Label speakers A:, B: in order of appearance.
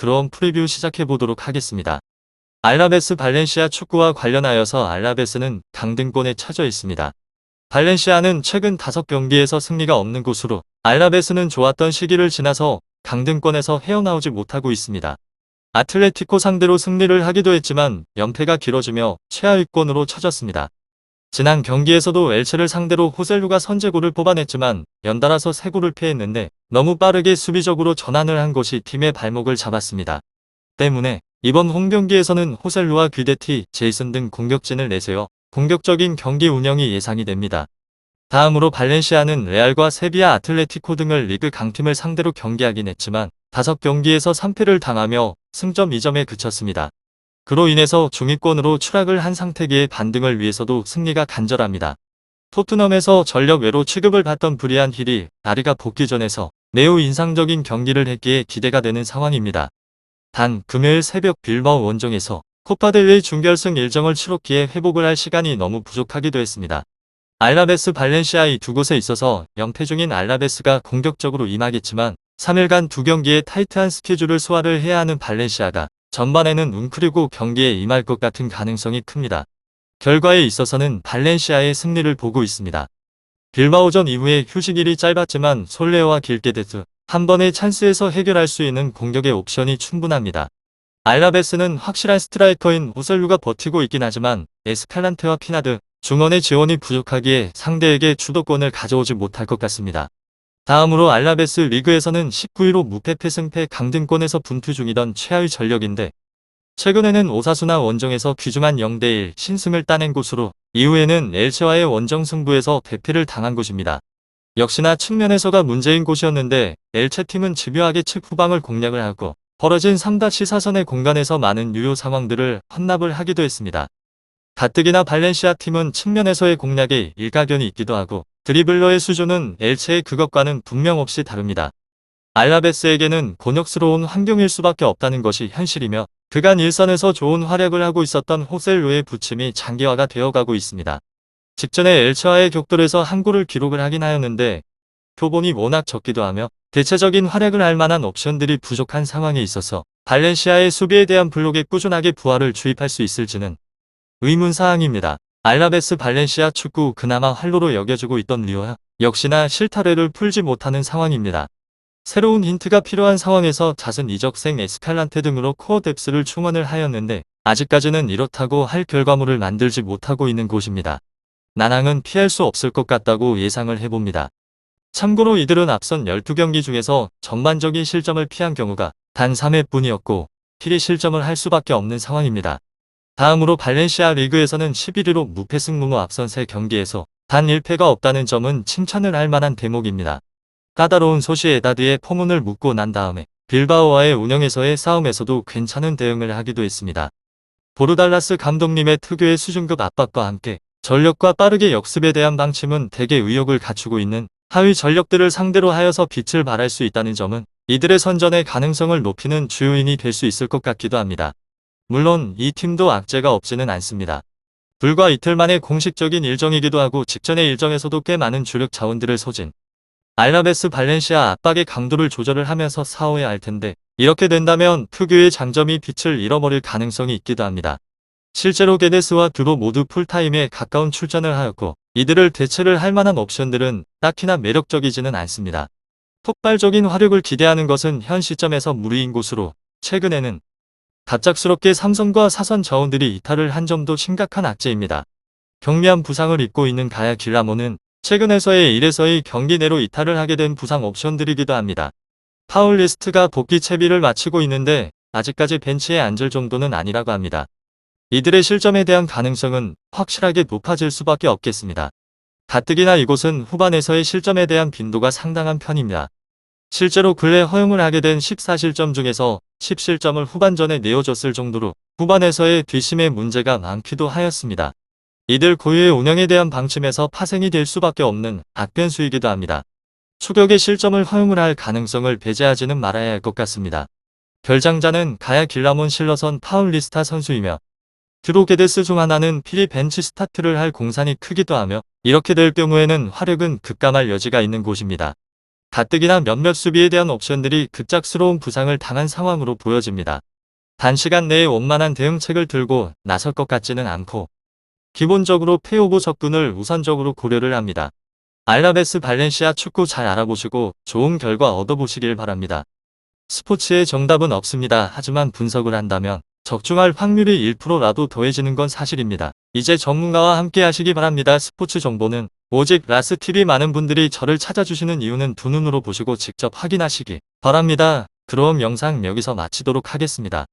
A: 그럼 프리뷰 시작해 보도록 하겠습니다. 알라베스 발렌시아 축구와 관련하여서 알라베스는 강등권에 처져 있습니다. 발렌시아는 최근 5경기에서 승리가 없는 곳으로 알라베스는 좋았던 시기를 지나서 강등권에서 헤어나오지 못하고 있습니다. 아틀레티코 상대로 승리를 하기도 했지만 연패가 길어지며 최하위권으로 처졌습니다. 지난 경기에서도 엘체를 상대로 호셀루가 선제골을 뽑아냈지만 연달아서 3골을 피했는데 너무 빠르게 수비적으로 전환을 한 것이 팀의 발목을 잡았습니다. 때문에 이번 홈 경기에서는 호셀루와 귀데티, 제이슨 등 공격진을 내세워 공격적인 경기 운영이 예상이 됩니다. 다음으로 발렌시아는 레알과 세비야 아틀레티코 등을 리그 강팀을 상대로 경기하긴 했지만 5경기에서 3패를 당하며 승점 2점에 그쳤습니다. 그로 인해서 중위권으로 추락을 한 상태기에 반등을 위해서도 승리가 간절합니다. 토트넘에서 전력 외로 취급을 받던 브리안 힐이 나리가 복귀전에서 매우 인상적인 경기를 했기에 기대가 되는 상황입니다. 단 금요일 새벽 빌바오 원정에서 코파델레이 준결승 일정을 치렀기에 회복을 할 시간이 너무 부족하기도 했습니다. 알라베스 발렌시아 이 두 곳에 있어서 연패 중인 알라베스가 공격적으로 임하겠지만 3일간 두 경기에 타이트한 스케줄을 소화를 해야 하는 발렌시아가 전반에는 웅크리고 경기에 임할 것 같은 가능성이 큽니다. 결과에 있어서는 발렌시아의 승리를 보고 있습니다. 빌바오전 이후에 휴식일이 짧았지만 솔레오와 길게데스 한 번의 찬스에서 해결할 수 있는 공격의 옵션이 충분합니다. 알라베스는 확실한 스트라이커인 호설루가 버티고 있긴 하지만 에스칼란테와 피나드 중원의 지원이 부족하기에 상대에게 주도권을 가져오지 못할 것 같습니다. 다음으로 알라베스 리그에서는 19위로 무패 패승패 강등권에서 분투 중이던 최하위 전력인데 최근에는 오사수나 원정에서 귀중한 0대1 신승을 따낸 곳으로 이후에는 엘체와의 원정 승부에서 대패를 당한 곳입니다. 역시나 측면에서가 문제인 곳이었는데 엘체 팀은 집요하게 측 후방을 공략을 하고 벌어진 3-4선의 공간에서 많은 유효 상황들을 헌납을 하기도 했습니다. 가뜩이나 발렌시아 팀은 측면에서의 공략에 일가견이 있기도 하고 드리블러의 수준은 엘체의 그것과는 분명 없이 다릅니다. 알라베스에게는 곤욕스러운 환경일 수밖에 없다는 것이 현실이며 그간 일선에서 좋은 활약을 하고 있었던 호셀루의 부침이 장기화가 되어가고 있습니다. 직전에 엘체와의 격돌에서 한 골을 기록을 하긴 하였는데 표본이 워낙 적기도 하며 대체적인 활약을 할 만한 옵션들이 부족한 상황에 있어서 발렌시아의 수비에 대한 블록에 꾸준하게 부활을 주입할 수 있을지는 의문사항입니다. 알라베스 발렌시아 축구 그나마 활로로 여겨지고 있던 리오야 역시나 실타래를 풀지 못하는 상황입니다. 새로운 힌트가 필요한 상황에서 잦은 이적생 에스칼란테 등으로 코어 뎁스를 충원을 하였는데 아직까지는 이렇다고 할 결과물을 만들지 못하고 있는 곳입니다. 난항은 피할 수 없을 것 같다고 예상을 해봅니다. 참고로 이들은 앞선 12경기 중에서 전반적인 실점을 피한 경우가 단 3회뿐이었고 필히 실점을 할 수밖에 없는 상황입니다. 다음으로 발렌시아 리그에서는 11위로 무패 승무무 앞선 3경기에서 단 1패가 없다는 점은 칭찬을 할 만한 대목입니다. 까다로운 소시 에다드의 포문을 묶고 난 다음에 빌바오와의 운영에서의 싸움에서도 괜찮은 대응을 하기도 했습니다. 보르달라스 감독님의 특유의 수준급 압박과 함께 전력과 빠르게 역습에 대한 방침은 대개 의욕을 갖추고 있는 하위 전력들을 상대로 하여서 빛을 발할 수 있다는 점은 이들의 선전의 가능성을 높이는 주요인이 될 수 있을 것 같기도 합니다. 물론 이 팀도 악재가 없지는 않습니다. 불과 이틀 만에 공식적인 일정이기도 하고 직전의 일정에서도 꽤 많은 주력 자원들을 소진. 알라베스 발렌시아 압박의 강도를 조절을 하면서 싸워야 할 텐데 이렇게 된다면 특유의 장점이 빛을 잃어버릴 가능성이 있기도 합니다. 실제로 게데스와 드로 모두 풀타임에 가까운 출전을 하였고 이들을 대체를 할 만한 옵션들은 딱히나 매력적이지는 않습니다. 폭발적인 화력을 기대하는 것은 현 시점에서 무리인 곳으로 최근에는 갑작스럽게 삼성과 사선 자원들이 이탈을 한 점도 심각한 악재입니다. 경미한 부상을 입고 있는 가야 길라모는 최근에서의 1에서의 경기 내로 이탈을 하게 된 부상 옵션들이기도 합니다. 파울리스트가 복귀 채비를 마치고 있는데 아직까지 벤치에 앉을 정도는 아니라고 합니다. 이들의 실점에 대한 가능성은 확실하게 높아질 수밖에 없겠습니다. 가뜩이나 이곳은 후반에서의 실점에 대한 빈도가 상당한 편입니다. 실제로 근래 허용을 하게 된 14실점 중에서 10실점을 후반전에 내어줬을 정도로 후반에서의 뒷심에 문제가 많기도 하였습니다. 이들 고유의 운영에 대한 방침에서 파생이 될 수밖에 없는 악변수이기도 합니다. 추격의 실점을 허용을 할 가능성을 배제하지는 말아야 할 것 같습니다. 결장자는 가야 길라몬 실러선 파울리스타 선수이며 드로게데스 중 하나는 필리 벤치 스타트를 할 공산이 크기도 하며 이렇게 될 경우에는 화력은 급감할 여지가 있는 곳입니다. 가뜩이나 몇몇 수비에 대한 옵션들이 급작스러운 부상을 당한 상황으로 보여집니다. 단시간 내에 원만한 대응책을 들고 나설 것 같지는 않고 기본적으로 페오보 접근을 우선적으로 고려를 합니다. 알라베스 발렌시아 축구 잘 알아보시고 좋은 결과 얻어보시길 바랍니다. 스포츠의 정답은 없습니다. 하지만 분석을 한다면 적중할 확률이 1%라도 더해지는 건 사실입니다. 이제 전문가와 함께 하시기 바랍니다. 스포츠 정보는 오직 라스TV 많은 분들이 저를 찾아주시는 이유는 두 눈으로 보시고 직접 확인하시기 바랍니다. 그럼 영상 여기서 마치도록 하겠습니다.